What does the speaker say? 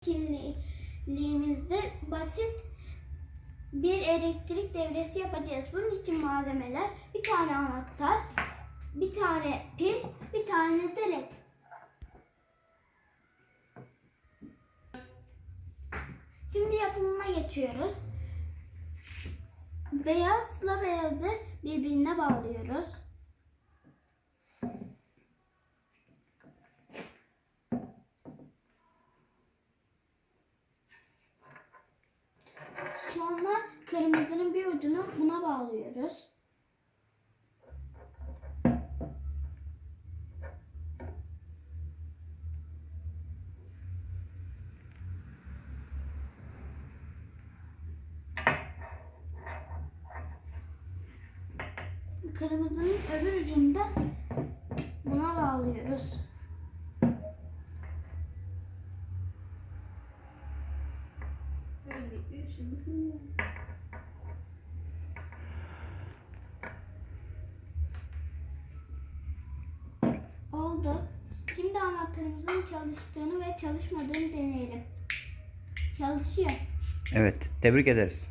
kirliliğimizde basit bir elektrik devresi yapacağız. Bunun için malzemeler bir tane anahtar, bir tane pil, bir tane de led. Şimdi yapımına geçiyoruz. Beyazla beyazı birbirine bağlıyoruz. Kırmızının bir ucunu buna bağlıyoruz. Kırmızının öbür ucunu da buna bağlıyoruz. Oldu. Şimdi anahtarımızın çalıştığını ve çalışmadığını deneyelim. Çalışıyor. Evet, tebrik ederiz.